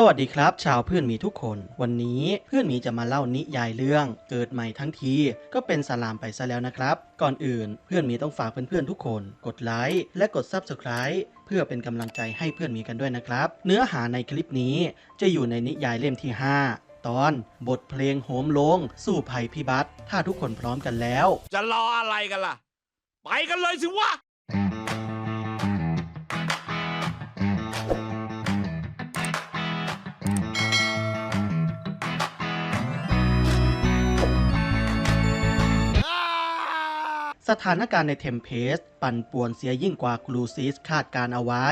สวัสดีครับ ชาวเพื่อนมีทุกคน วันนี้เพื่อนมีจะมาเล่านิยายเรื่อง เกิดใหม่ทั้งทีก็เป็นสลามไปซะแล้วนะครับ ก่อนอื่นเพื่อนมีต้องฝากเพื่อนๆทุกคน กดไลค์และกด Subscribe เพื่อเป็นกำลังใจให้เพื่อนมีกันด้วยนะครับ เนื้อหาในคลิปนี้จะอยู่ในนิยายเล่มที่ 5 ตอนบทเพลงโหมลง สู้ภัยพิบัติถ้าทุกคนพร้อมกันแล้ว จะรออะไรกันล่ะ ไปกันเลยสิวะ สถานการณ์ในเทมเพสปั่นป่วนเสียยิ่งกว่ากลูซิสคาดการเอาไว้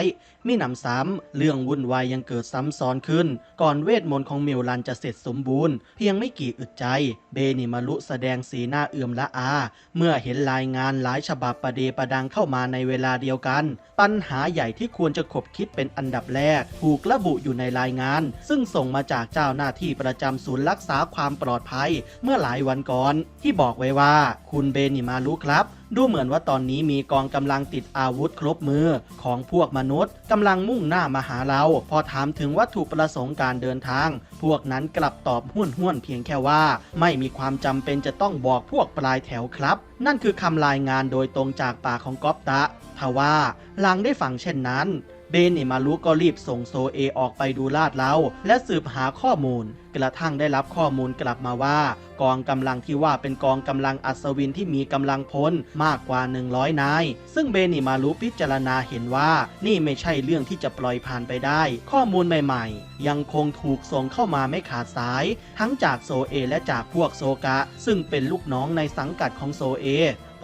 มิหนำซ้ำ เรื่องวุ่นวายยังเกิดซ้ำซ้อนขึ้น ก่อนเวทมนต์ของมิวลันจะเสร็จสมบูรณ์ เพียงไม่กี่อึดใจ เบนิมารุแสดงสีหน้าเอื่อมละอา เมื่อเห็นรายงานหลายฉบับประเดประดังเข้ามาในเวลาเดียวกัน ปัญหาใหญ่ที่ควรจะขบคิดเป็นอันดับแรก ถูกระบุอยู่ในรายงาน ซึ่งส่งมาจากเจ้าหน้าที่ประจำศูนย์รักษาความปลอดภัย เมื่อหลายวันก่อนที่บอกไว้ว่า คุณเบนิมารุครับดูเหมือนว่าตอนนี้มีกองกำลังติดอาวุธครบมือของพวกมนุษย์กำลังมุ่งหน้ามาหาเรา พอถามถึงวัตถุประสงค์การเดินทาง พวกนั้นกลับตอบห้วนห้วนเพียงแค่ว่า ไม่มีความจำเป็นจะต้องบอกพวกปลายแถวครับ นั่นคือคำรายงานโดยตรงจากปากของก๊อปตะทว่าหลังได้ฟังเช่นนั้น เบนิมารุก็รีบส่งโซเอออกไปดูลาดเราและสืบหาข้อมูล กระทั่งได้รับข้อมูลกลับมาว่า กองกำลังที่ว่าเป็นกองกำลังอัศวินที่มีกำลังพลมากกว่า 100 นาย ซึ่งเบนิมารุพิจารณาเห็นว่านี่ไม่ใช่เรื่องที่จะปล่อยผ่านไปได้ ข้อมูลใหม่ๆ ยังคงถูกส่งเข้ามาไม่ขาดสาย ทั้งจากโซเอและจากพวกโซกะ ซึ่งเป็นลูกน้องในสังกัดของโซเอ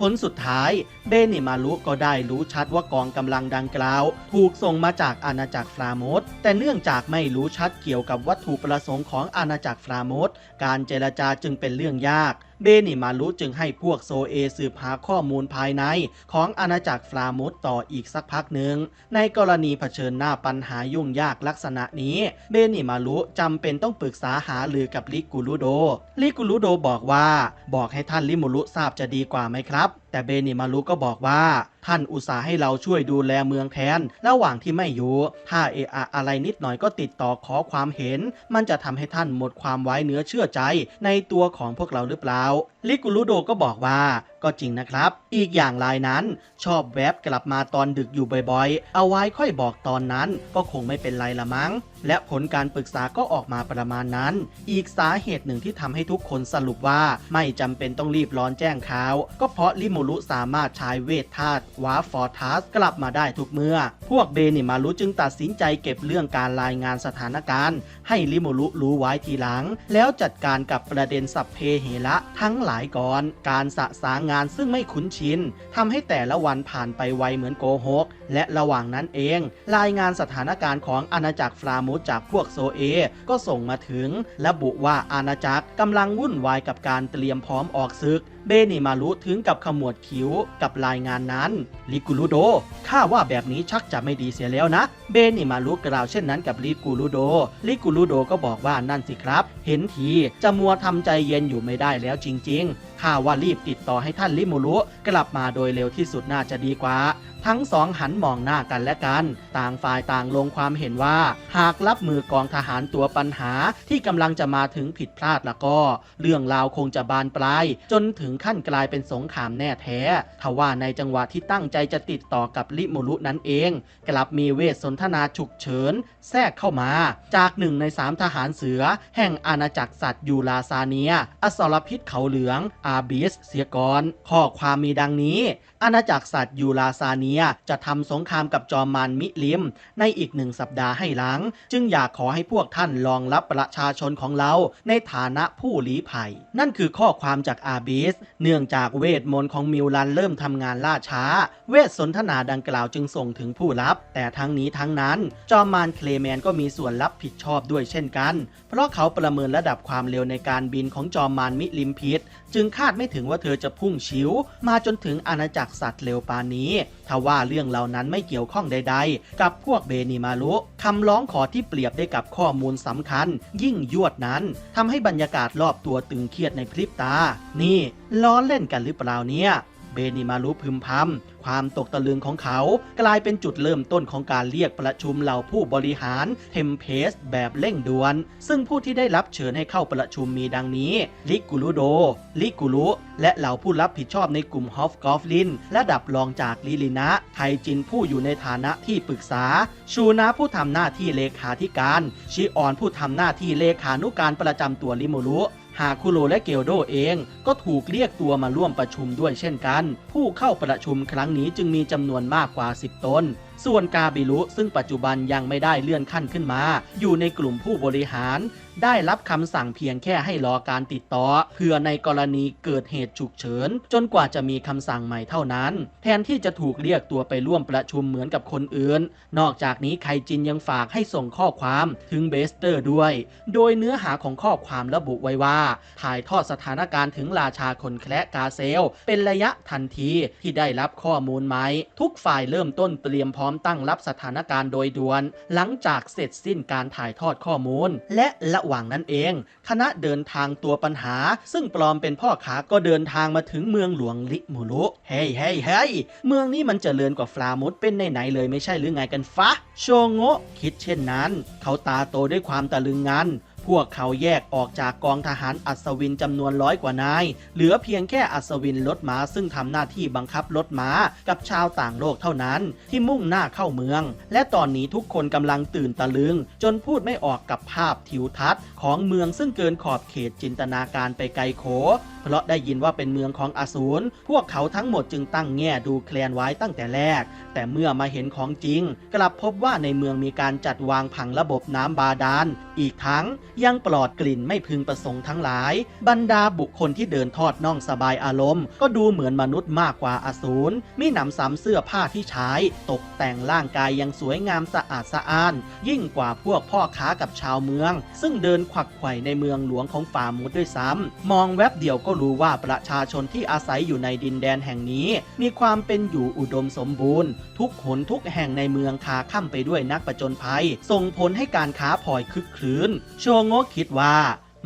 ผลสุดท้ายเบนิมารุก็ได้รู้ชัดว่ากองกำลังดังกล่าว ถูกส่งมาจากอาณาจักรฟลาโมสแต่เนื่องจากไม่รู้ชัดเกี่ยวกับวัตถุประสงค์ของอาณาจักรฟลาโมสการเจรจาจึงเป็นเรื่องยากเบนิมารุจึงให้พวกโซเอสืบหาข้อมูลภายใน ของอาณาจักรฟลาโมสต่ออีกสักพักหนึ่ง ในกรณีเผชิญหน้าปัญหายุ่งยากลักษณะนี้เบนิมารุจำเป็นต้องปรึกษาหารือกับลิกูรุโด ลิกูรุโดบอกว่า บอกให้ท่านลิมูรุทราบจะดีกว่าไหมครับ แต่เบนิมารุก็บอกว่า ท่านอุตส่าห์ให้เราช่วยดูแลเมืองแทน ระหว่างที่ไม่อยู่ ถ้าเอะอะอะไรนิดหน่อยก็ติดต่อขอความเห็น มันจะทำให้ท่านหมดความไว้เนื้อเชื่อใจ ในตัวของพวกเราหรือเปล่า ลิกุลุโดก็บอกว่า ก็จริงนะครับ อีกอย่างรายนั้นชอบแวบกลับมาตอนดึกอยู่บ่อยๆ เอาไว้ค่อยบอกตอนนั้นก็คงไม่เป็นไรละมั้ง และผลการปรึกษาก็ออกมาประมาณนั้น อีกสาเหตุหนึ่งที่ทำให้ทุกคนสรุปว่าไม่จำเป็นต้องรีบร้อนแจ้งข่าว ก็เพราะลิมูรุสามารถใช้เวทธาตุวาฟอร์ทัสกลับมาได้ทุกเมื่อ พวกเบนิมารุจึงตัดสินใจเก็บเรื่องการรายงานสถานการณ์ ให้ลิมูรุรู้ไว้ทีหลัง แล้วจัดการกับประเด็นสัพเพเหระทั้งหลายก่อน การสะสางงานซึ่งไม่คุ้นชินทำให้แต่ละวันผ่านไปไวเหมือนโกหก และระหว่างนั้นเอง รายงานสถานการณ์ของอาณาจักรฟลามุสจากพวกโซเอ ก็ส่งมาถึง ระบุว่าอาณาจักรกำลังวุ่นวายกับการเตรียมพร้อมออกศึก เบนิมารุถึงกับขมวดคิ้วกับรายงานนั้น ลิกูรุโดข้าว่าแบบนี้ชักจะไม่ดีเสียแล้วนะ เบนิมารุกล่าวเช่นนั้นกับลิกูรุโด ลิกูรุโดก็บอกว่านั่นสิครับ เห็นทีจะมัวทำใจเย็นอยู่ไม่ได้แล้วจริง ๆข้าว่ารีบติดต่อให้ท่านลิมูรุกลับมาโดยเร็วที่สุดน่าจะดีกว่า ทั้งสองหันมองหน้ากันและกัน ต่างฝ่ายต่างลงความเห็นว่า หากรับมือกองทหารตัวปัญหาที่กำลังจะมาถึงผิดพลาดแล้วก็ เรื่องราวคงจะบานปลาย จนถึงขั้นกลายเป็นสงครามแน่แท้ทว่าในจังหวะที่ตั้งใจจะติดต่อกับลิมูรุนั้นเอง กลับมีเวทสนทนาฉุกเฉิน แทรกเข้ามา จากหนึ่งในสามทหารเสือ แห่งอาณาจักรสัตว์ยูลาซาเนีย อสรพิษเขาเหลืองอาบิสเสียก่อนข้อความมีดังนี้ อาณาจักรสัตว์ยูลาซาเนียจะทำสงครามกับจอมมารมิลิม ในอีกหนึ่งสัปดาห์ให้หลัง จึงอยากขอให้พวกท่านรองรับประชาชนของเราในฐานะผู้ลี้ภัย นั่นคือข้อความจากอาบิส เนื่องจากเวทมนต์ของมิวลันเริ่มทำงานล่าช้า เวทสนทนาดังกล่าวจึงส่งถึงผู้รับ แต่ทั้งนี้ทั้งนั้น จอมมารเคลแมนก็มีส่วนรับผิดชอบด้วยเช่นกัน เพราะเขาประเมินระดับความเร็วในการบินของจอมมารมิลิมพิษจึงคาดไม่ถึงว่าเธอจะพุ่งชิวมาจนถึงอาณาจักรสัตว์เร็วปานนี้ทว่าเรื่องเหล่านั้นไม่เกี่ยวข้องใด ๆ กับพวกเบนิมารุคำร้องขอที่เปรียบได้กับข้อมูลสำคัญ ยิ่งยวดนั้นทำให้บรรยากาศรอบตัวตึงเครียดในพริบตา นี่ล้อเล่นกันหรือเปล่าเนี่ย เบนิมารุพึมพำความตกตะลึงของเขา กลายเป็นจุดเริ่มต้นของการเรียกประชุมเหล่าผู้บริหารเทมเพสแบบเร่งด่วน ซึ่งผู้ที่ได้รับเชิญให้เข้าประชุมมีดังนี้ ลิกุลุโด ลิกุลุ และเหล่าผู้รับผิดชอบในกลุ่มฮอฟกอฟลินระดับรองจากลิลินะ ไทจินผู้อยู่ในฐานะที่ปรึกษา ชูนะผู้ทำหน้าที่เลขาธิการ ชิออนผู้ทำหน้าที่เลขานุการประจำตัวลิโมรุ หากคุโรและเกลโดเองก็ถูกเรียกตัวมาร่วมประชุมด้วยเช่นกัน ผู้เข้าประชุมครั้งนี้จึงมีจำนวนมากกว่า 10 ตน ส่วนกาบิรุซึ่งปัจจุบันยังไม่ได้เลื่อนขั้นขึ้นมา อยู่ในกลุ่มผู้บริหาร ได้รับคำสั่งเพียงแค่ให้รอการติดต่อ เพื่อในกรณีเกิดเหตุฉุกเฉิน จนกว่าจะมีคำสั่งใหม่เท่านั้น แทนที่จะถูกเรียกตัวไปร่วมประชุมเหมือนกับคนอื่น นอกจากนี้ไคจินยังฝากให้ส่งข้อความถึงเบสเตอร์ด้วย โดยเนื้อหาของข้อความระบุไว้ว่า ถ่ายทอดสถานการณ์ถึงราชาคนแคระกาเซล เป็นระยะทันทีที่ได้รับข้อมูลไหมทุกฝ่ายเริ่มต้นเตรียมพร้อมตั้งรับสถานการณ์โดยด่วน หลังจากเสร็จสิ้นการถ่ายทอดข้อมูล และระหว่างนั้นเอง คณะเดินทางตัวปัญหา ซึ่งปลอมเป็นพ่อค้าก็เดินทางมาถึงเมืองหลวงลิมูรุเฮ้ยเฮ้ยเฮ้ยเมืองนี้มันเจริญกว่าฟลามุดเป็นไหนๆเลยไม่ใช่หรือไงกันฟะ โชโงะคิดเช่นนั้น เขาตาโตด้วยความตะลึงงัน พวกเขาแยกออกจากกองทหารอัศวินจำนวนร้อยกว่านาย เหลือเพียงแค่อัศวินรถม้าซึ่งทำหน้าที่บังคับรถม้ากับชาวต่างโลกเท่านั้น ที่มุ่งหน้าเข้าเมือง และตอนนี้ทุกคนกำลังตื่นตะลึง จนพูดไม่ออกกับภาพทิวทัศน์ ของเมืองซึ่งเกินขอบเขตจินตนาการไปไกลโข เพราะได้ยินว่าเป็นเมืองของอสูรพวกเขาทั้งหมดจึงตั้งแง่ดูแคลนไว้ตั้งแต่แรก แต่เมื่อมาเห็นของจริง กลับพบว่าในเมืองมีการจัดวางผังระบบน้ำบาดาลอีกทั้งยังปลอดกลิ่นไม่พึงประสงค์ทั้งหลาย บรรดาบุคคลที่เดินทอดน่องสบายอารมณ์ ก็ดูเหมือนมนุษย์มากกว่าอสูรมีหนำซ้ำเสื้อผ้าที่ใช้ ตกแต่งร่างกายยังสวยงามสะอาดสะอ้าน ยิ่งกว่าพวกพ่อค้ากับชาวเมือง ซึ่งเดินขวักไขว่ในเมืองหลวงของฝ่ามุดด้วยซ้ำมองแวบเดียวก็รู้ว่าประชาชนที่อาศัยอยู่ในดินแดนแห่งนี้ มีความเป็นอยู่อุดมสมบูรณ์ ทุกหนทุกแห่งในเมืองคาค่ำไปด้วยนักประจนภัย ส่งผลให้การค้าพลอยคึกครื้นโชงะคิดว่า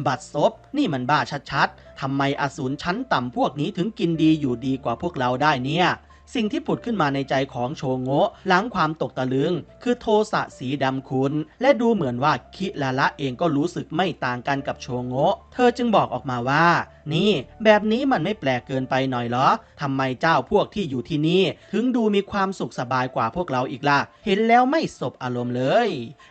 บัตรซบนี่มันบ้าชัดๆทำไมอสูรชั้นต่ำพวกนี้ถึงกินดีอยู่ดีกว่าพวกเราได้เนี่ย สิ่งที่ผุดขึ้นมาในใจของโชงโงะหลังความตกตะลึง คือโทสะสีดำขุนและดูเหมือนว่าคิลาละเองก็รู้สึกไม่ต่างกันกับโชงโงะเธอจึงบอกออกมาว่า นี่ แบบนี้มันไม่แปลกเกินไปหน่อยเหรอทำไมเจ้าพวกที่อยู่ที่นี่ ถึงดูมีความสุขสบายกว่าพวกเราอีกล่ะ เห็นแล้วไม่สบอารมณ์เลย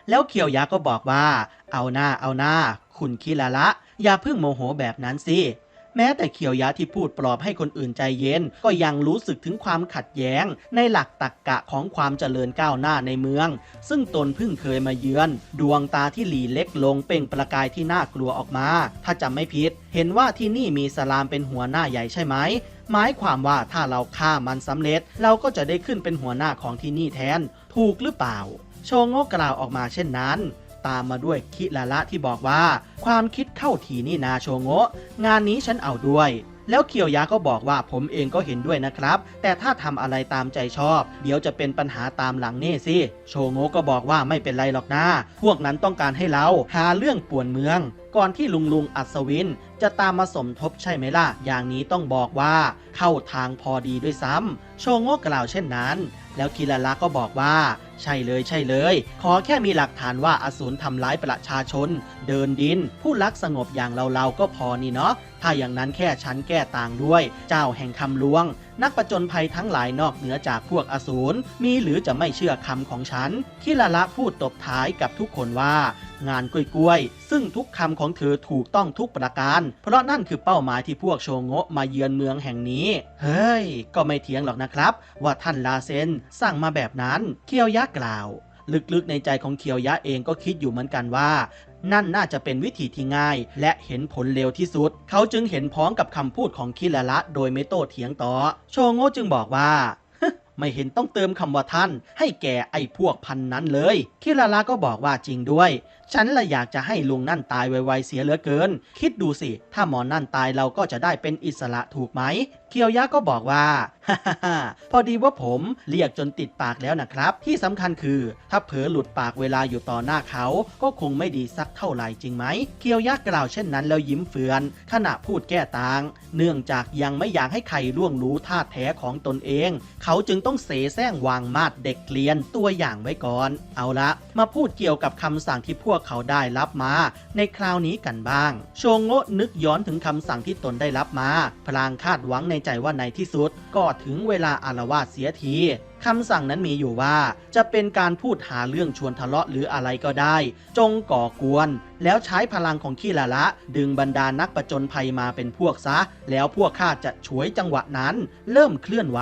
แล้วเคียวยะก็บอกว่า เอาหน้าเอาหน้า คุณคิลาละอย่าเพิ่งโมโหแบบนั้นสิ แม้แต่เขียวยะที่พูดปลอบให้คนอื่นใจเย็น ก็ยังรู้สึกถึงความขัดแย้ง ในหลักตรรกกะของความเจริญก้าวหน้าในเมือง ซึ่งตนเพิ่งเคยมาเยือน ดวงตาที่หลีเล็กลงเป่งประกายที่น่ากลัวออกมา ถ้าจำไม่ผิด เห็นว่าที่นี่มีสลามเป็นหัวหน้าใหญ่ใช่ไหมหมายความว่าถ้าเราฆ่ามันสำเร็จ เราก็จะได้ขึ้นเป็นหัวหน้าของที่นี่แทน ถูกหรือเปล่า โชโงกล่าวออกมาเช่นนั้น ตามมาด้วยคิลาละที่บอกว่า ความคิดเข้าทีนี่นาโชโงะ งานนี้ฉันเอาด้วย แล้วเคียวยะก็บอกว่าผมเองก็เห็นด้วยนะครับ แต่ถ้าทำอะไรตามใจชอบ เดี๋ยวจะเป็นปัญหาตามหลังเน่สิโชโงะก็บอกว่าไม่เป็นไรหรอกนะพวกนั้นต้องการให้เราหาเรื่องป่วนเมือง ก่อนที่ลุงลุงอัศวิน จะตามมาสมทบใช่ไหมล่ะ อย่างนี้ต้องบอกว่า เข้าทางพอดีด้วยซ้ำโชโงะกล่าวเช่นนั้น แล้วคิลาละก็บอกว่า ใช่เลยใช่เลย ขอแค่มีหลักฐานว่าอสูรทำร้ายประชาชน เดินดิน ผู้รักสงบอย่างเราๆก็พอนี่เนาะ ถ้าอย่างนั้นแค่ฉันแก้ต่างด้วย เจ้าแห่งคำลวง นักประจนภัยทั้งหลายนอกเหนือจากพวกอสูรมีหรือจะไม่เชื่อคำของฉันคิลาละพูดตบท้ายกับทุกคนว่า งานกล้วยๆ ซึ่งทุกคำของเธอถูกต้องทุกประการ เพราะนั่นคือเป้าหมายที่พวกโชโงะมาเยือนเมืองแห่งนี้ เฮ้ย ก็ไม่เถียงหรอกนะครับ ว่าท่านลาเซนสั่งมาแบบนั้น เคียวยะกล่าว ลึกๆในใจของเคียวยะเองก็คิดอยู่เหมือนกันว่า นั่นน่าจะเป็นวิธีที่ง่าย และเห็นผลเร็วที่สุด เขาจึงเห็นพ้องกับคำพูดของคิละละ โดยไม่โต้เถียงต่อ โชโง่จึงบอกว่าไม่เห็นต้องเติมคำว่าท่าน ให้แก่ไอ้พวกพันนั้นเลย คิลาลาก็บอกว่าจริงด้วย ฉันละอยากจะให้ลุงนั่นตายไวๆเสียเหลือเกิน คิดดูสิ ถ้าหมอนั่นตายเราก็จะได้เป็นอิสระถูกไหม เคียวยะก็บอกว่าฮ่าฮพอดีว่าผมเรียกจนติดปากแล้วนะครับ ที่สำคัญคือ ถ้าเผลอหลุดปากเวลาอยู่ต่อหน้าเขาก็คงไม่ดีสักเท่าไหร่จริงไหม เคียวยะกล่าวเช่นนั้นแล้วยิ้มเฟือน ขณะพูดแก้ต่าง เนื่องจากยังไม่อยากให้ใครล่วงรู้ท่าแท้ของตนเอง เขาจึงต้องเสแสร้งวางมาดเด็กเรียนตัวอย่างไว้ก่อน เอาละมาพูดเกี่ยวกับคำสั่งที่พวกกเขาได้รับมา ในคราวนี้กันบ้าง โชงโงะนึกย้อนถึงคำสั่งที่ตนได้รับมา พลางคาดหวังในใจว่าในที่สุด ก็ถึงเวลาอารวาสเสียที คำสั่งนั้นมีอยู่ว่า จะเป็นการพูดหาเรื่องชวนทะเลาะหรืออะไรก็ได้ จงก่อกวน แล้วใช้พลังของขี้ละละ ดึงบรรดานักประจนภัยมาเป็นพวกซะ แล้วพวกข้าจะฉวยจังหวะนั้น เริ่มเคลื่อนไหว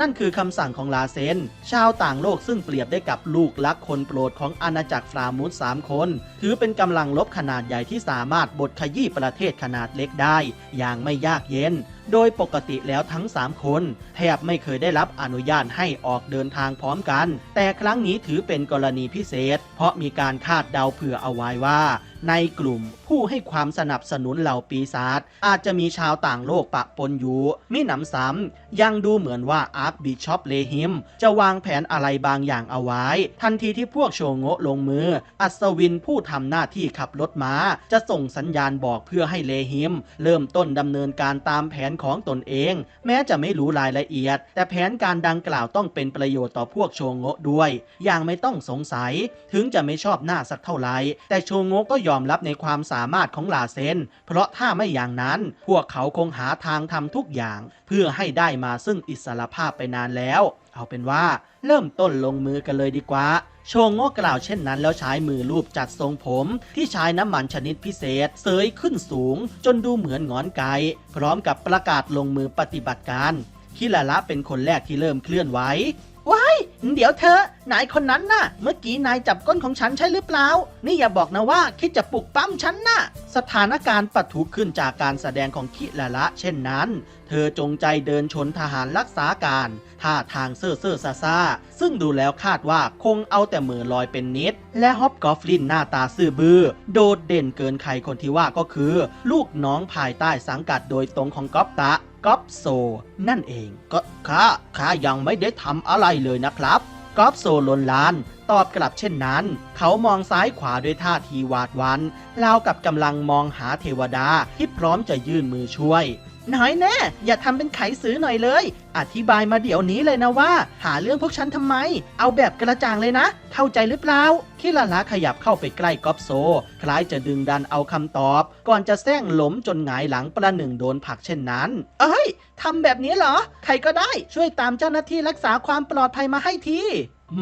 นั่นคือคำสั่งของลาเซน ชาวต่างโลกซึ่งเปรียบได้กับลูกลักคนโปรดของอาณาจักรฟรามุสสามคน ถือเป็นกำลังลบขนาดใหญ่ที่สามารถบดขยี้ประเทศขนาดเล็กได้ อย่างไม่ยากเย็น โดยปกติแล้วทั้ง 3 คนแทบไม่เคยได้รับอนุญาตให้ออกเดินทางพร้อมกัน แต่ครั้งนี้ถือเป็นกรณีพิเศษ เพราะมีการคาดเดาเผื่อเอาไว้ว่า ในกลุ่มผู้ให้ความสนับสนุนเหล่าปีศาจอาจจะมีชาวต่างโลกปะปนอยู่มิหนำซ้ำยังดูเหมือนว่าอาร์คบิชอปเลฮิมจะวางแผนอะไรบางอย่างเอาไว้ ทันทีที่พวกโชโงะลงมือ อัศวินผู้ทำหน้าที่ขับรถม้า จะส่งสัญญาณบอกเพื่อให้เลฮิม เริ่มต้นดำเนินการตามแผนของตนเอง แม้จะไม่รู้รายละเอียด แต่แผนการดังกล่าวต้องเป็นประโยชน์ต่อพวกโชโงะด้วย อย่างไม่ต้องสงสัย ถึงจะไม่ชอบหน้าสักเท่าไหร่แต่โชโงะก็ยอมอมรับในความสามารถของลาเซน เพราะถ้าไม่อย่างนั้น พวกเขาคงหาทางทำทุกอย่าง เพื่อให้ได้มาซึ่งอิสรภาพไปนานแล้ว เอาเป็นว่า เริ่มต้นลงมือกันเลยดีกว่าโชงโง่กล่าวเช่นนั้นแล้วใช้มือรูปจัดทรงผม ที่ใช้น้ำมันชนิดพิเศษ เสยขึ้นสูง จนดูเหมือนงอนไก่พร้อมกับประกาศลงมือปฏิบัติการคิลาละเป็นคนแรกที่เริ่มเคลื่อนไหว ว้ายเดี๋ยวเธอนายคนนั้นน่ะ เมื่อกี้นายจับก้นของฉันใช่หรือเปล่า นี่อย่าบอกนะว่าคิดจะปลุกปั้มฉันน่ะ สถานการณ์ปะทุขึ้นจากการแสดงของคิละละ เช่นนั้น เธอจงใจเดินชนทหารรักษาการท่าทางเซ่อเซ่อซาซาซึ่งดูแล้วคาดว่าคงเอาแต่มือลอยเป็นนิด และฮอปกอฟลินหน้าตาซื่อบือ้อโดดเด่นเกินใครคนที่ว่าก็คือ ลูกน้องภายใต้สังกัดโดยตรงของก๊อฟตะ ก๊อฟโซ นั่นเองก็ข้าข้ายังไม่ได้ทำอะไรเลยนะครับก๊อฟโซลนลาน ตอบกลับเช่นนั้น เขามองซ้ายขวาด้วยท่าทีหวาดวันราวกับกำลังมองหาเทวดาที่พร้อมจะยื่นมือช่วย น้อยแน่ อย่าทำเป็นไขซื้อหน่อยเลย อธิบายมาเดี๋ยวนี้เลยนะว่า หาเรื่องพวกฉันทำไม เอาแบบกระจ่างเลยนะ เข้าใจหรือเปล่าคิลาละขยับเข้าไปใกล้ก๊อฟโซ คล้ายจะดึงดันเอาคำตอบ ก่อนจะแซงล้มจนหงายหลังประหนึ่งโดนผักเช่นนั้น เอ้ยทำแบบนี้เหรอ ใครก็ได้ช่วยตามเจ้าหน้าที่รักษาความปลอดภัยมาให้ที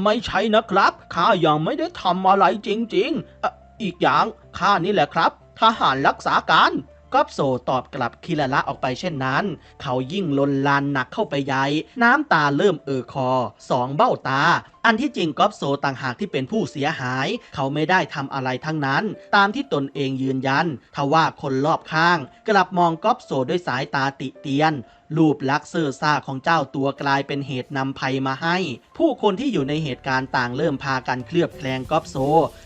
ไม่ใช่นะครับข้ายังไม่ได้ทำอะไรจริงๆออีกอย่างข้านี่แหละครับทหารรักษาการ ก๊อฟโซตอบกลับคิลาละออกไปเช่นนั้น เขายิ่งลนลานหนักเข้าไปใหญ่ น้ำตาเริ่มเอ่อคอสองเบ้าตาอันที่จริงก๊อฟโซต่างหากที่เป็นผู้เสียหาย เขาไม่ได้ทำอะไรทั้งนั้น ตามที่ตนเองยืนยันทว่าคนรอบข้าง กลับมองก๊อฟโซด้วยสายตาติเตียนรูปลักษณ์เซอร์ซ่าของเจ้าตัวกลายเป็นเหตุนำภัยมาให้ ผู้คนที่อยู่ในเหตุการณ์ต่างเริ่มพากันเคลือบแคลงกอฟโซ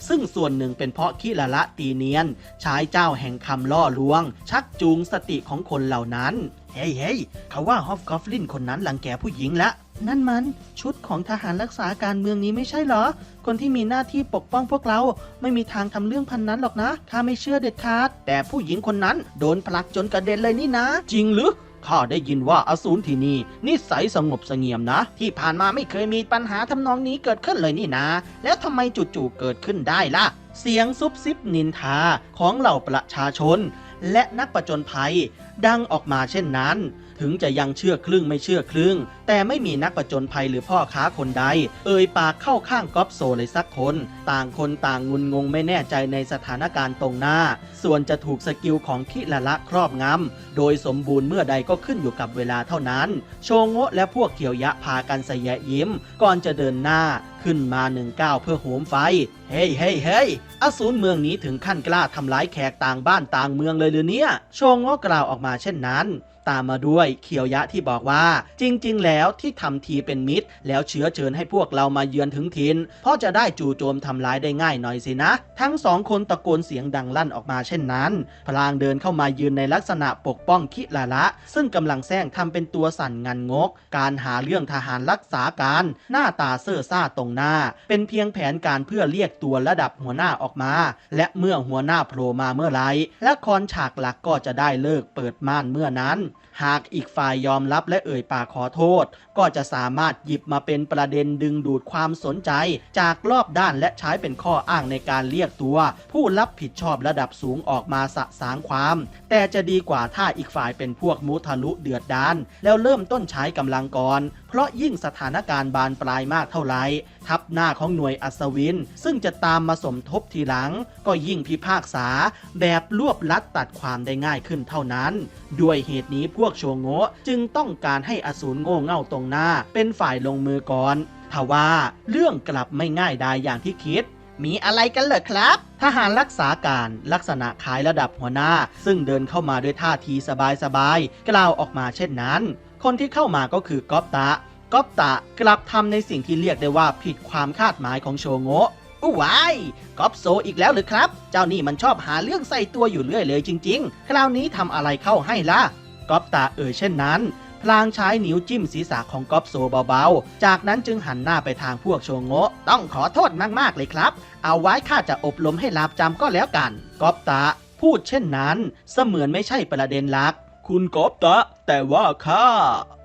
ซึ่งส่วนหนึ่งเป็นเพราะคิละละตีเนียน ใช้เจ้าแห่งคำล่อลวง ชักจูงสติของคนเหล่านั้น เฮ้ยเฮ้ยเขาว่าฮอฟกอฟลินคนนั้นหลังแกผู้หญิงละ นั่นมันชุดของทหารรักษาการเมืองนี้ไม่ใช่เหรอ คนที่มีหน้าที่ปกป้องพวกเราไม่มีทางทำเรื่องพันนั้นหรอกนะ ข้าไม่เชื่อเด็ดขาด แต่ผู้หญิงคนนั้นโดนผลักจนกระเด็นเลยนี่นะ จริงหรือข้าได้ยินว่าอสูรที่นี่นิสัยสงบเสงี่ยมนะ ที่ผ่านมาไม่เคยมีปัญหาทำนองนี้เกิดขึ้นเลยนี่นะ แล้วทำไมจู่ๆเกิดขึ้นได้ล่ะ เสียงซุบซิบนินทาของเหล่าประชาชน และนักประจนภัย ดังออกมาเช่นนั้น ถึงจะยังเชื่อครึ่งไม่เชื่อครึ่ง แต่ไม่มีนักประจนภัยหรือพ่อค้าคนใด เอ่ยปากเข้าข้างก๊อฟโซเลยสักคน ต่างคนต่างงุนงงไม่แน่ใจในสถานการณ์ตรงหน้า ส่วนจะถูกสกิลของคิละละครอบงำ โดยสมบูรณ์เมื่อใดก็ขึ้นอยู่กับเวลาเท่านั้น โชงโงะและพวกเขียวยะพากันสยะยิ้ม ก่อนจะเดินหน้าขึ้นมาหนึ่งก้าวเพื่อโหมไฟ เฮ้ยเฮ้ยเฮ้ยอสูรเมืองนี้ถึงขั้นกล้าทำร้ายแขกต่างบ้านต่างเมืองเลยหรือเนี่ย โชงโงะกล่าวออกมาเช่นนั้น ตามมาด้วยเขียวยะที่บอกว่า จริง ๆ แล้วที่ทำทีเป็นมิตร แล้วเชื้อเชิญให้พวกเรามาเยือนถึงถิ่นเพราะจะได้จู่โจมทำร้ายได้ง่ายหน่อยสินะ ทั้งสองคนตะโกนเสียงดังลั่นออกมาเช่นนั้น พลางเดินเข้ามายืนในลักษณะปกป้องคิลาละ ซึ่งกำลังแซงทำเป็นตัวสั่นงันงก การหาเรื่องทหารรักษาการ หน้าตาเซ่อซ่าตรงหน้า เป็นเพียงแผนการเพื่อเรียกตัวระดับหัวหน้าออกมา และเมื่อหัวหน้าโผล่มาเมื่อไรและคอนฉากหลักก็จะได้เลิกเปิดม่านเมื่อนั้นหากอีกฝ่ายยอมรับและเอ่ยปากขอโทษ ก็จะสามารถหยิบมาเป็นประเด็นดึงดูดความสนใจ จากรอบด้านและใช้เป็นข้ออ้างในการเรียกตัว ผู้รับผิดชอบระดับสูงออกมาสะสางความ แต่จะดีกว่าถ้าอีกฝ่ายเป็นพวกมุทะลุเดือดดานแล้วเริ่มต้นใช้กำลังก่อนเพราะยิ่งสถานการณ์บานปลายมากเท่าไหร่ทับหน้าของหน่วยอัศวิน ซึ่งจะตามมาสมทบทีหลัง ก็ยิ่งพิพากษา แบบรวบลัดตัดความได้ง่ายขึ้นเท่านั้น ด้วยเหตุนี้พวกโชโงะจึงต้องการให้อสูรโง่เง่าตรงหน้า เป็นฝ่ายลงมือก่อนทว่าเรื่องกลับไม่ง่ายดายอย่างที่คิด มีอะไรกันเหรอครับ ทหารรักษาการลักษณะคล้ายระดับหัวหน้า ซึ่งเดินเข้ามาด้วยท่าทีสบายๆกล่าวออกมาเช่นนั้น คนที่เข้ามาก็คือก๊อปตะก๊อปตะกลับทำในสิ่งที่เรียกได้ว่าผิดความคาดหมายของโชโงะอู้วายก๊อปโซอีกแล้วหรือครับ เจ้านี่มันชอบหาเรื่องใส่ตัวอยู่เรื่อยเลยจริง ๆ คราวนี้ทำอะไรเข้าให้ล่ะก๊อปตะเอ่ยเช่นนั้นพลางใช้นิ้วจิ้มศีรษะของก๊อปโซเบาๆ จากนั้นจึงหันหน้าไปทางพวกโชโงะต้องขอโทษมากๆเลยครับ เอาไว้ข้าจะอบรมให้ลาบจำก็แล้วกันก๊อปตะพูดเช่นนั้น เสมือนไม่ใช่ประเด็นหลัก คุณก๊อปตะ แต่ว่าข้า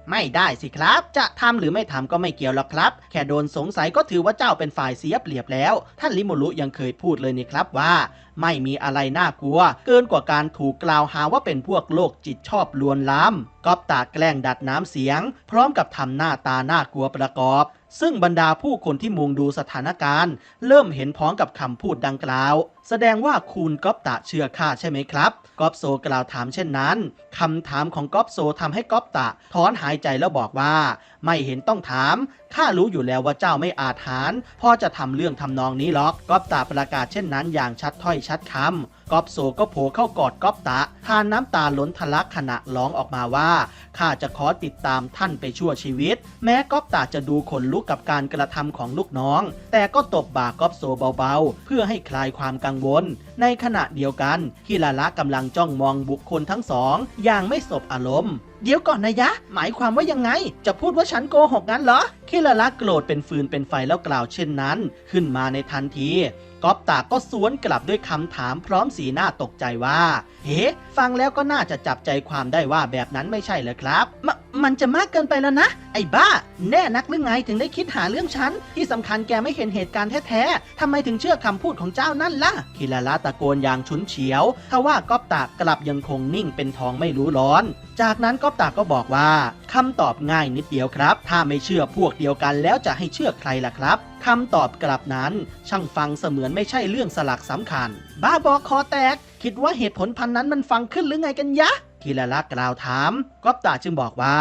ไม่ได้สิครับ จะทำหรือไม่ทำก็ไม่เกี่ยวหรอกครับ แค่โดนสงสัยก็ถือว่าเจ้าเป็นฝ่ายเสียเปรียบแล้ว ท่านลิโมูรุยังเคยพูดเลยนี่ครับว่า ไม่มีอะไรน่ากลัว เกินกว่าการถูกกล่าวหาว่าเป็นพวกโลกจิตชอบลวนลามก๊อปตาแกล้งดัดน้ำเสียง พร้อมกับทำหน้าตาน่ากลัวประกอบ ซึ่งบรรดาผู้คนที่มุงดูสถานการณ์ เริ่มเห็นพ้องกับคำพูดดังกล่าว แสดงว่าคุณก๊อปตะเชื่อข้าใช่ไหมครับก๊อปโซกล่าวถามเช่นนั้นคำถามของก๊อปโซทำให้ก๊อปตะถอนหายใจแล้วบอกว่า ไม่เห็นต้องถามข้ารู้อยู่แล้วว่าเจ้าไม่อาจหารพอจะทำเรื่องทำนองนี้หรอกก๊อปตาประกาศเช่นนั้นอย่างชัดถ้อยชัดคำก๊อปโซก็โผล่เข้ากอดก๊อปตะทานน้ำตาล้นทะลักขณะร้องออกมาว่าข้าจะขอติดตามท่านไปชั่วชีวิต แม้ก๊อปตาจะดูขนลุกกับการกระทำของลูกน้อง แต่ก็ตบบ่าก๊อปโซเบาๆ เพื่อให้คลายความกังวล ในขณะเดียวกันฮิลาระกำลังจ้องมองบุคคลทั้งสอง อย่างไม่สบอารมณ์ เดี๋ยวก่อนนะยะ หมายความว่ายังไง จะพูดว่าฉันโกหกงั้นเหรอคิลาระโกรธเป็นฟืนเป็นไฟแล้วกล่าวเช่นนั้น ขึ้นมาในทันทีก๊อปตาก็สวนกลับด้วยคำถามพร้อมสีหน้าตกใจว่า เฮ้ฟังแล้วก็น่าจะจับใจความได้ว่าแบบนั้นไม่ใช่เหรอครับมมันจะมากเกินไปแล้วนะ ไอ้บ้า แน่นักหรือไงถึงได้คิดหาเรื่องฉัน ที่สำคัญแกไม่เห็นเหตุการณ์แท้ๆทำไมถึงเชื่อคำพูดของเจ้านั่นล่ะ คิลาระตะโกนอย่างฉุนเฉียวทว่าก๊อปตากลับยังคงนิ่งเป็นทองไม่รู้ร้อน จากนั้นก๊อบตาก็บอกว่าคำตอบง่ายนิดเดียวครับ ถ้าไม่เชื่อพวกเดียวกันแล้วจะให้เชื่อใครล่ะครับคำตอบกลับนั้น ช่างฟังเสมือนไม่ใช่เรื่องสลักสำคัญ บ้าบอคอแตก คิดว่าเหตุผลพันนั้นมันฟังขึ้นหรือไงกันยะคิลาลักกล่าวถามก๊อบตาจึงบอกว่า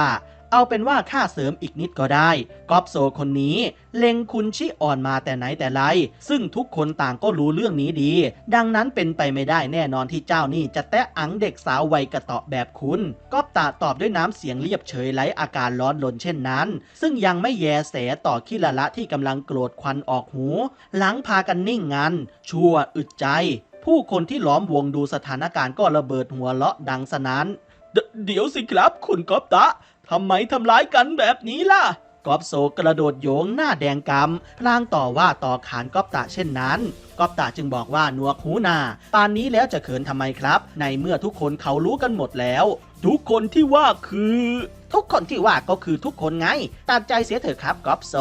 เอาเป็นว่าค่าเสริมอีกนิดก็ได้กอบโซคนนี้ เล็งคุณชิอ่อนมาแต่ไหนแต่ไร ซึ่งทุกคนต่างก็รู้เรื่องนี้ดี ดังนั้นเป็นไปไม่ได้แน่นอนที่เจ้านี่จะแตะอังเด็กสาววัยกระเตาะแบบคุณกอบตาตอบด้วยน้ำเสียงเรียบเฉยไร้อาการร้อนลนเช่นนั้น ซึ่งยังไม่แยแสต่อคิละละที่กำลังโกรธควันออกหู หลังพากันนิ่งงันชั่วอึดใจ ผู้คนที่ล้อมวงดูสถานการณ์ก็ระเบิดหัวเราะดังสนั้นเดี๋ยวสิครับคุณกอบตะ ทำไมทำร้ายกันแบบนี้ล่ะกอบโซกระโดดโยงหน้าแดงกำพลางต่อว่าต่อขานกอบตะเช่นนั้น กอบตะจึงบอกว่าหนวกหูนาปานนี้แล้วจะเขินทำไมครับ ในเมื่อทุกคนเขารู้กันหมดแล้ว ทุกคนที่ว่าคือ ทุกคนที่ว่าก็คือทุกคนไง ตัดใจเสียเถอะครับกอบโซ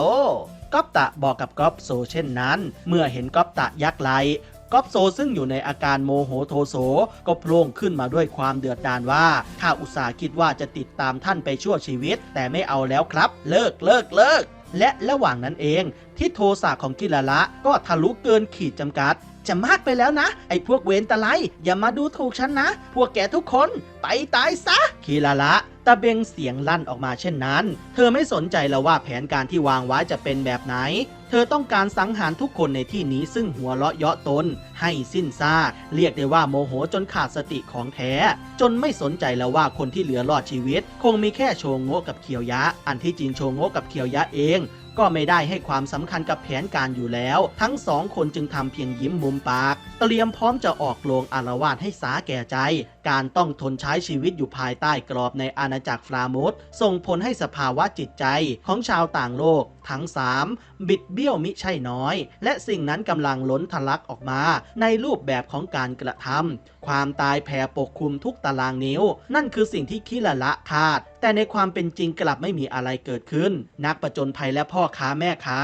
กอบตะบอกกับกอบโซเช่นนั้น เมื่อเห็นกอบตะยักไหล ก๊อปโซซึ่งอยู่ในอาการโมโหโทโสก็โพล่งขึ้นมาด้วยความเดือดดาลว่าข้าอุตส่าห์คิดว่าจะติดตามท่านไปชั่วชีวิต แต่ไม่เอาแล้วครับ เลิกเลิกเลิก และระหว่างนั้นเอง ที่โทสะของกิลละก็ทะลุเกินขีดจำกัดจะมากไปแล้วนะ ไอ้พวกเวนตะไลอย่ามาดูถูกฉันนะ พวกแกทุกคนไปตายซะคีลาละ ตะเบงเสียงลั่นออกมาเช่นนั้น เธอไม่สนใจแล้วว่าแผนการที่วางไว้จะเป็นแบบไหน เธอต้องการสังหารทุกคนในที่นี้ซึ่งหัวเราะเยาะตน ให้สิ้นซาก เรียกได้ว่าโมโหจนขาดสติของแท้ จนไม่สนใจแล้วว่าคนที่เหลือรอดชีวิต คงมีแค่โชโง่กับเคียวยะ อันที่จริงโชโง่กับเคียวยะเอง ก็ไม่ได้ให้ความสำคัญกับแผนการอยู่แล้ว ทั้งสองคนจึงทำเพียงยิ้มมุมปาก เตรียมพร้อมจะออกโรงอารวาสให้สาแก่ใจ การต้องทนใช้ชีวิตอยู่ภายใต้กรอบในอาณาจักรฟลามุสส่งผลให้สภาวะจิตใจของชาวต่างโลกทั้งสามบิดเบี้ยวมิใช่น้อย และสิ่งนั้นกำลังล้นทะลักออกมา ในรูปแบบของการกระทำความตายแผ่ปกคลุมทุกตารางนิ้ว นั่นคือสิ่งที่คิละละคาด แต่ในความเป็นจริงกลับไม่มีอะไรเกิดขึ้น นักประจนภัยและพ่อค้าแม่ค้า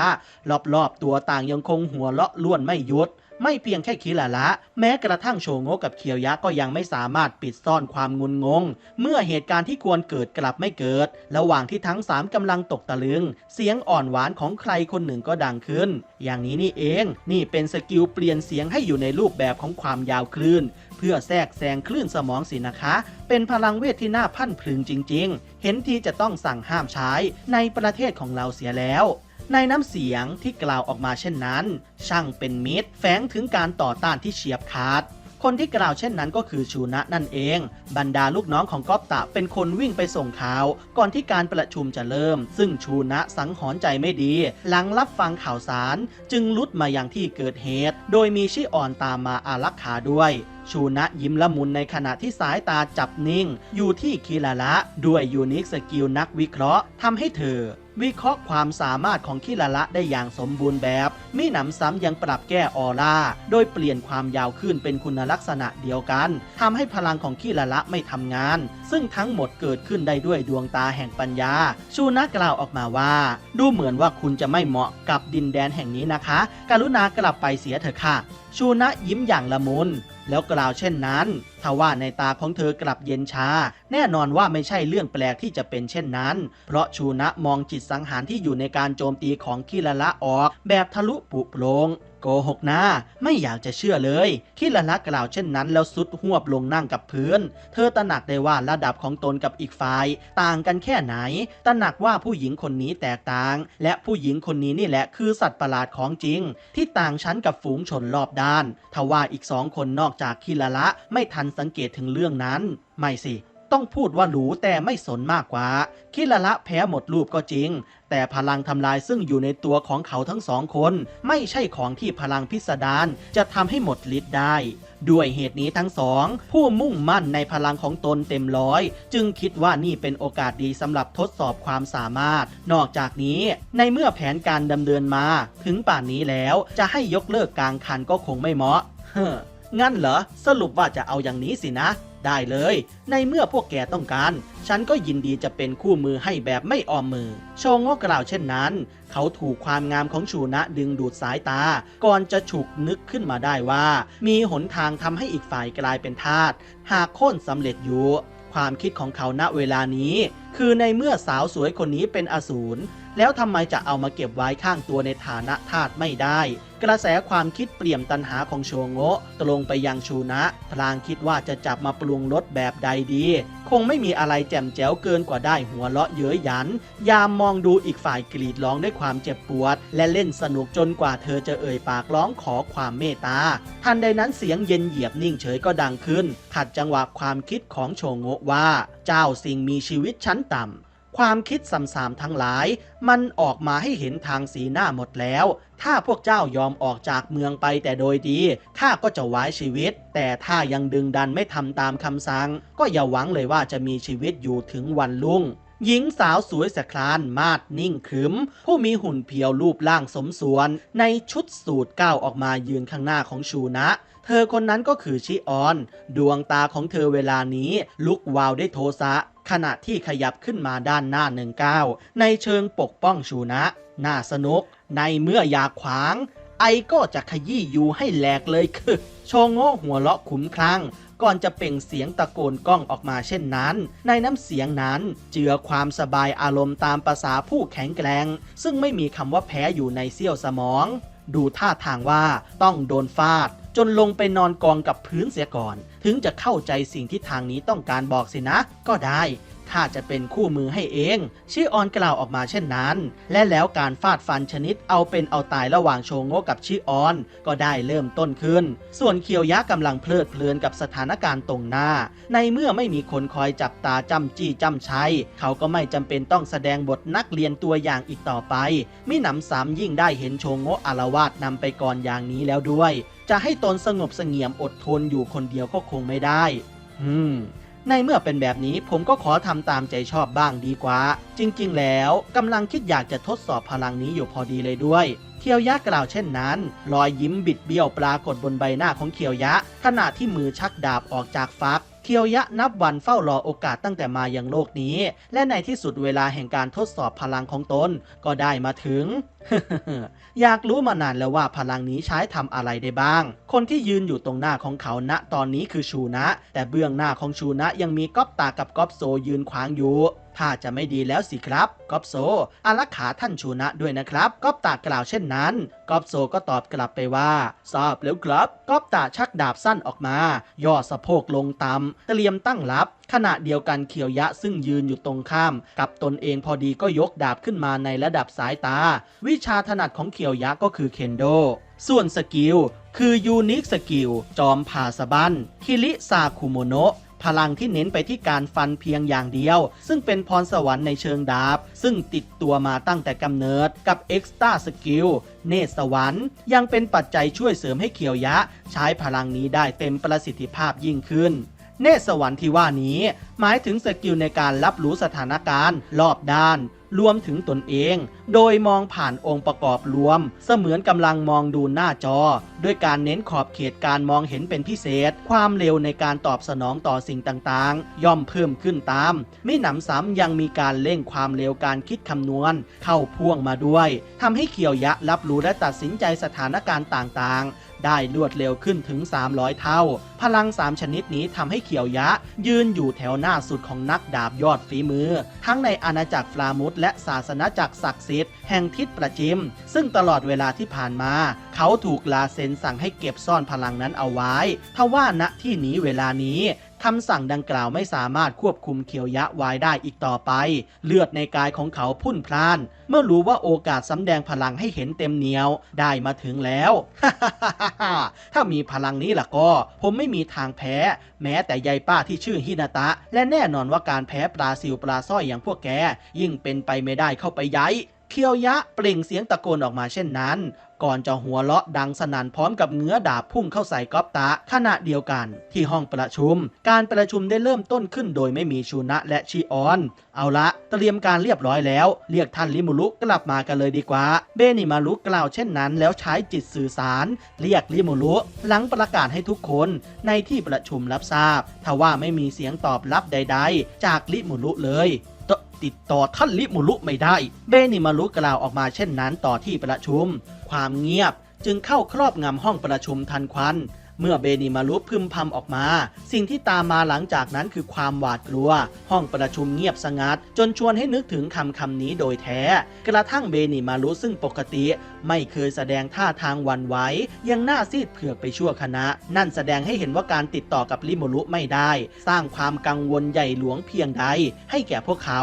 รอบๆตัวต่างยังคงหัวเลาะล้วนไม่หยุด ไม่เพียงแค่คิละละ แม้กระทั่งโชโงะกับเคียวยะก็ยังไม่สามารถปิดซ่อนความงุนงง เมื่อเหตุการณ์ที่ควรเกิดกลับไม่เกิด ระหว่างที่ทั้งสามกำลังตกตะลึง เสียงอ่อนหวานของใครคนหนึ่งก็ดังขึ้น อย่างนี้นี่เอง นี่เป็นสกิลเปลี่ยนเสียงให้อยู่ในรูปแบบของความยาวคลื่น เพื่อแทรกแซงคลื่นสมองสินะคะ เป็นพลังเวทที่น่าพันพรึงจริง ๆ เห็นทีจะต้องสั่งห้ามใช้ในประเทศของเราเสียแล้ว ในน้ำเสียงที่กล่าวออกมาเช่นนั้น ช่างเป็นมิตรแฝงถึงการต่อต้านที่เฉียบขาด คนที่กล่าวเช่นนั้นก็คือชูนะนั่นเอง บรรดาลูกน้องของก๊อปตะเป็นคนวิ่งไปส่งข่าว ก่อนที่การประชุมจะเริ่ม ซึ่งชูนะสังหรณ์ใจไม่ดี หลังรับฟังข่าวสาร จึงลุดมายังที่เกิดเหตุ โดยมีชิออนตามมาอารักขาด้วยชูนะยิ้มละมุนในขณะที่สายตาจับนิ่ง อยู่ที่คิลาละ ด้วยยูนิคสกิลนักวิเคราะห์ทำให้เธอ วิเคราะห์ความสามารถของคิลาละได้อย่างสมบูรณ์แบบมีหนำซ้ำยังปรับแก้ออร่า โดยเปลี่ยนความยาวขึ้นเป็นคุณลักษณะเดียวกันทำให้พลังของคิลาละไม่ทำงาน ซึ่งทั้งหมดเกิดขึ้นได้ด้วยดวงตาแห่งปัญญา ชูนะกล่าวออกมาว่า ดูเหมือนว่าคุณจะไม่เหมาะกับดินแดนแห่งนี้นะคะ กรุณากลับไปเสียเถอะค่ะ ชูนะยิ้มอย่างละมุน แล้วกล่าวเช่นนั้นทว่าในตาของเธอกลับเย็นชา แน่นอนว่าไม่ใช่เรื่องแปลกที่จะเป็นเช่นนั้น เพราะชูนะมองจิตสังหารที่อยู่ในการโจมตีของคิละละออก แบบทะลุปุโปรงโกหกนะไม่อยากจะเชื่อเลยคิละละกล่าวเช่นนั้น แล้วสุดหวบลงนั่งกับพื้น เธอตระหนักได้ว่าระดับของตนกับอีกฝ่าย ต่างกันแค่ไหนตระหนักว่าผู้หญิงคนนี้แตกต่าง และผู้หญิงคนนี้นี่แหละคือสัตว์ประหลาดของจริง ที่ต่างชั้นกับฝูงชนรอบด้านทว่าอีกสองคนนอกจากคิละละไม่ทันสังเกตถึงเรื่องนั้น ไม่สิ ต้องพูดว่าหรูแต่ไม่สนมากกว่า คิละละแพ้หมดรูปก็จริง แต่พลังทำลายซึ่งอยู่ในตัวของเขาทั้งสองคน ไม่ใช่ของที่พลังพิสดารจะทำให้หมดฤทธิ์ได้ ด้วยเหตุนี้ทั้งสอง ผู้มุ่งมั่นในพลังของตนเต็มร้อย จึงคิดว่านี่เป็นโอกาสดีสำหรับทดสอบความสามารถ นอกจากนี้ ในเมื่อแผนการดำเนินมา ถึงป่านนี้แล้วจะให้ยกเลิกกลางคันก็คงไม่เหมาะเฮ้องั้นเหรอสรุปว่าจะเอาอย่างนี้สินะ ได้เลย ในเมื่อพวกแกต้องการ ฉันก็ยินดีจะเป็นคู่มือให้แบบไม่ออมมือ โชงโงกล่าวเช่นนั้น เขาถูกความงามของชูนะดึงดูดสายตา ก่อนจะฉุกนึกขึ้นมาได้ว่า มีหนทางทำให้อีกฝ่ายกลายเป็นทาส หากโค่นสำเร็จอยู่ ความคิดของเขาณเวลานี้ คือในเมื่อสาวสวยคนนี้เป็นอสูร แล้วทำไมจะเอามาเก็บไว้ข้างตัวในฐานะทาสไม่ได้ กระแสความคิดเปลี่ยมตันหาของโชโงะตรงไปยังชูนะ พลางคิดว่าจะจับมาปรุงรสแบบใดดี คงไม่มีอะไรแจ่มแจ๋วเกินกว่าได้หัวเราะเย้ยหยัน ยามมองดูอีกฝ่ายกรีดร้องด้วยความเจ็บปวด และเล่นสนุกจนกว่าเธอจะเอ่ยปากร้องขอความเมตตา ทันใดนั้นเสียงเย็นเหยียบนิ่งเฉยก็ดังขึ้น ขัดจังหวะความคิดของโชโงะว่า เจ้าสิ่งมีชีวิตชั้นต่ำ ความคิดสำสามทั้งหลาย มันออกมาให้เห็นทางสีหน้าหมดแล้ว ถ้าพวกเจ้ายอมออกจากเมืองไปแต่โดยดีข้าก็จะไว้ชีวิต แต่ถ้ายังดึงดันไม่ทำตามคำสั่ง ก็อย่าหวังเลยว่าจะมีชีวิตอยู่ถึงวันลุ่งหญิงสาวสวยสะครานมาดนิ่งขรึมผู้มีหุ่นเพียวรูปร่างสมส่วน ในชุดสูทก้าวออกมายืนข้างหน้าของชูนะ เธอคนนั้นก็คือชิออน ดวงตาของเธอเวลานี้ลุกวาวด้วยโทสะขณะที่ขยับขึ้นมาด้านหน้าหนึ่งก้าวในเชิงปกป้องชูนะ น่าสนุก ในเมื่ออยากขวาง ไอก็จะขยี้อยู่ให้แหลกเลยคือโชโง่หัวเราะขุมคลั่งก่อนจะเปล่งเสียงตะโกนก้องออกมาเช่นนั้น ในน้ำเสียงนั้นเจือความสบายอารมณ์ตามภาษาผู้แข็งแกร่งซึ่งไม่มีคำว่าแพ้อยู่ในเสี้ยวสมอง ดูท่าทางว่าต้องโดนฟาด จนลงไปนอนกองกับพื้นเสียก่อน ถึงจะเข้าใจสิ่งที่ทางนี้ต้องการบอกสินะ ก็ได้ ข้าจะเป็นคู่มือให้เองชิออนกล่าวออกมาเช่นนั้น และแล้วการฟาดฟันชนิดเอาเป็นเอาตายระหว่างโชโงะกับชิออน ก็ได้เริ่มต้นขึ้น ส่วนเคียวยะกำลังเพลิดเพลินกับสถานการณ์ตรงหน้า ในเมื่อไม่มีคนคอยจับตาจำจี้จำชัยเขาก็ไม่จำเป็นต้องแสดงบทนักเรียนตัวอย่างอีกต่อไปมิหนำซ้ำยิ่งได้เห็นโชโงะอารวาสนำไปก่อนอย่างนี้แล้วด้วย จะให้ตนสงบเสงี่ยมอดทนอยู่คนเดียวก็คงไม่ได้ อืม ในเมื่อเป็นแบบนี้ผมก็ขอทำตามใจชอบบ้างดีกว่า จริงๆ แล้วกำลังคิดอยากจะทดสอบพลังนี้อยู่พอดีเลยด้วยเคียวยะกล่าวเช่นนั้น รอยยิ้มบิดเบี้ยวปรากฏบนใบหน้าของเคียวยะ ขณะที่มือชักดาบออกจากฟัก เคียวยะนับวันเฝ้ารอโอกาสตั้งแต่มายังโลกนี้ และในที่สุดเวลาแห่งการทดสอบพลังของตนก็ได้มาถึง อยากรู้มานานแล้วว่าพลังนี้ใช้ทำอะไรได้บ้าง คนที่ยืนอยู่ตรงหน้าของเขาณตอนนี้คือชูนะ แต่เบื้องหน้าของชูนะยังมีก๊อบตากับก๊อบโซยืนขวางอยู่ ถ้าจะไม่ดีแล้วสิครับก๊อบโซอารักขาท่านชูนะด้วยนะครับก๊อบตากล่าวเช่นนั้นก๊อบโซก็ตอบกลับไปว่าทราบแล้วครับก๊อบตาชักดาบสั้นออกมา ย่อสะโพกลงต่ำเตรียมตั้งรับ ขณะเดียวกันเคียวยะซึ่งยืนอยู่ตรงข้าม กับตนเองพอดีก็ยกดาบขึ้นมาในระดับสายตา วิชาถนัดของเคียวยะก็คือเคนโด ส่วนสกิลคือยูนิคสกิลจอมผ่าสะบันคิริซาคุโมโนะ พลังที่เน้นไปที่การฟันเพียงอย่างเดียว ซึ่งเป็นพรสวรรค์ในเชิงดาบ ซึ่งติดตัวมาตั้งแต่กำเนิดกับเอ็กซ์ตาสกิลเนตรสวรรค์ ยังเป็นปัจจัยช่วยเสริมให้เขียวยะ ใช้พลังนี้ได้เต็มประสิทธิภาพยิ่งขึ้นเนตรสวรรค์ที่ว่านี้ หมายถึงสกิลในการรับรู้สถานการณ์ รอบด้าน รวมถึงตนเอง โดยมองผ่านองค์ประกอบรวม เสมือนกำลังมองดูหน้าจอ ด้วยการเน้นขอบเขตการมองเห็นเป็นพิเศษ ความเร็วในการตอบสนองต่อสิ่งต่างๆ ย่อมเพิ่มขึ้นตาม ไม่หนำซ้ำยังมีการเร่งความเร็วการคิดคำนวณ เข้าพ่วงมาด้วยทำให้เขียวยะรับรู้และตัดสินใจสถานการณ์ต่างๆ ได้รวดเร็วขึ้นถึง 300 เท่า พลัง 3 ชนิดนี้ทำให้เขียวยะ ยืนอยู่แถวหน้าสุดของนักดาบยอดฝีมือ ทั้งในอาณาจักรฟลามุสและศาสนาจักรศักดิ์สิทธิ์แห่งทิศประจิม ซึ่งตลอดเวลาที่ผ่านมา เขาถูกลาเซนสั่งให้เก็บซ่อนพลังนั้นเอาไว้ ทว่าณที่นี้เวลานี้ คำสั่งดังกล่าวไม่สามารถควบคุมเคียวยะไว้ได้อีกต่อไป เลือดในกายของเขาพุ่นพล่าน เมื่อรู้ว่าโอกาสสำแดงพลังให้เห็นเต็มเหนียวได้มาถึงแล้ว ถ้ามีพลังนี้ล่ะก็ ผมไม่มีทางแพ้ แม้แต่ยายป้าที่ชื่อฮินาตะ และแน่นอนว่าการแพ้ปลาซิวปลาสร้อยอย่างพวกแก ยิ่งเป็นไปไม่ได้เข้าไปย้าย เคียวยะเปล่งเสียงตะโกนออกมาเช่นนั้น ก่อนจะหัวเราะดังสนั่นพร้อมกับเงื้อดาบพุ่งเข้าใส่ก๊อปตะขณะเดียวกัน ที่ห้องประชุม การประชุมได้เริ่มต้นขึ้นโดยไม่มีชูนะและชีออน เอาละเตรียมการเรียบร้อยแล้ว เรียกท่านลิมุรุกลับมากันเลยดีกว่า เบนิมารุกล่าวเช่นนั้น แล้วใช้จิตสื่อสาร เรียกลิมุรุหลังประกาศให้ทุกคนในที่ประชุมรับทราบทว่าไม่มีเสียงตอบรับใด ๆ จากลิมุรุเลย ติดต่อท่านลิมุรุไม่ได้ เบนิมารุกล่าวออกมาเช่นนั้นต่อที่ประชุม ความเงียบจึงเข้าครอบงำห้องประชุมทันควันเมื่อเบนิมารุพึมพำออกมา สิ่งที่ตามมาหลังจากนั้นคือความหวาดกลัว ห้องประชุมเงียบสงัด จนชวนให้นึกถึงคำคำนี้โดยแท้ กระทั่งเบนิมารุซึ่งปกติ ไม่เคยแสดงท่าทางวันไหวยังหน้าซีดเผือกไปชั่วคณะ นั่นแสดงให้เห็นว่าการติดต่อกับลิโมรุไม่ได้ สร้างความกังวลใหญ่หลวงเพียงใด ให้แก่พวกเขา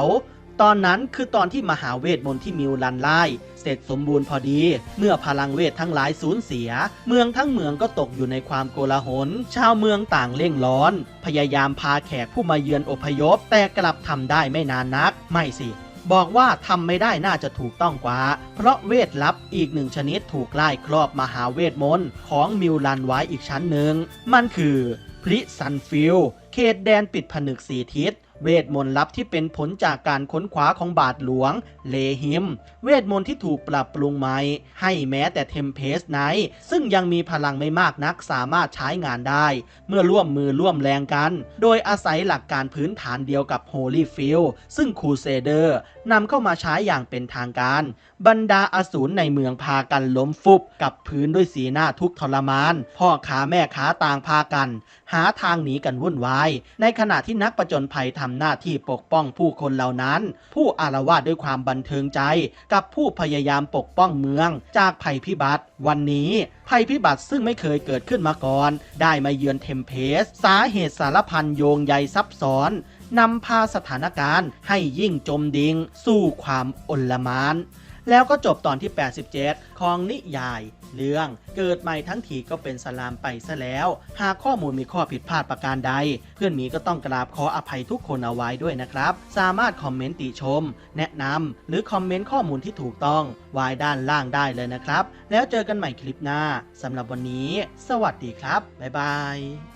ตอนนั้นคือตอนที่มหาเวทมนต์ที่มิวลันไล่เสร็จสมบูรณ์พอดี เมื่อพลังเวททั้งหลายสูญเสีย เมืองทั้งเมืองก็ตกอยู่ในความโกลาหล ชาวเมืองต่างเร่งร้อน พยายามพาแขกผู้มาเยือนอพยพ แต่กลับทำได้ไม่นานนัก ไม่สิ บอกว่าทำไม่ได้น่าจะถูกต้องกว่า เพราะเวทลับอีกหนึ่งชนิดถูกไล่ครอบมหาเวทมนต์ของมิวลันไว้อีกชั้นหนึ่ง มันคือพริซันฟิลเขตแดนปิดผนึกสีทิศ เวทมนต์ลับที่เป็นผลจากการค้นคว้าของบาทหลวง เลหิม เวทมนต์ที่ถูกปรับปรุงใหม่ ให้แม้แต่เทมเพสไนท์ซึ่งยังมีพลังไม่มากนักสามารถใช้งานได้ เมื่อร่วมมือร่วมแรงกัน โดยอาศัยหลักการพื้นฐานเดียวกับ Holy f i e l ซึ่งคูเซเดอร์นำเข้ามาใช้อย่างเป็นทางการ บรรดาอสูรในเมืองพากันล้มฟุบกับพื้นด้วยสีหน้าทุกทรมาน พ่อขาแม่ขาต่างพากัน หาทางหนีกันวุ่นวาย ในขณะที่นักประจนภัยทำหน้าที่ปกป้องผู้คนเหล่านั้น ผู้อารวาสด้วยความบันเทิงใจ กับผู้พยายามปกป้องเมือง จากภัยพิบัติ วันนี้ภัยพิบัติซึ่งไม่เคยเกิดขึ้นมาก่อน ได้มาเยือนเทมเพส สาเหตุสารพันโยงใยซับซ้อนนำพาสถานการณ์ให้ยิ่งจมดิ่ง สู่ความอลมาน แล้วก็จบตอนที่ 87 ของนิยาย เรื่อง เกิดใหม่ทั้งทีก็เป็นสลามไปซะแล้ว หากข้อมูลมีข้อผิดพลาดประการใด เพื่อนมีก็ต้องกราบขออภัยทุกคนเอาไว้ด้วยนะครับ สามารถคอมเมนต์ติชม แนะนำหรือคอมเมนต์ข้อมูลที่ถูกต้องไว้ด้านล่างได้เลยนะครับ แล้วเจอกันใหม่คลิปหน้าสำหรับวันนี้ สวัสดีครับบ๊ายบาย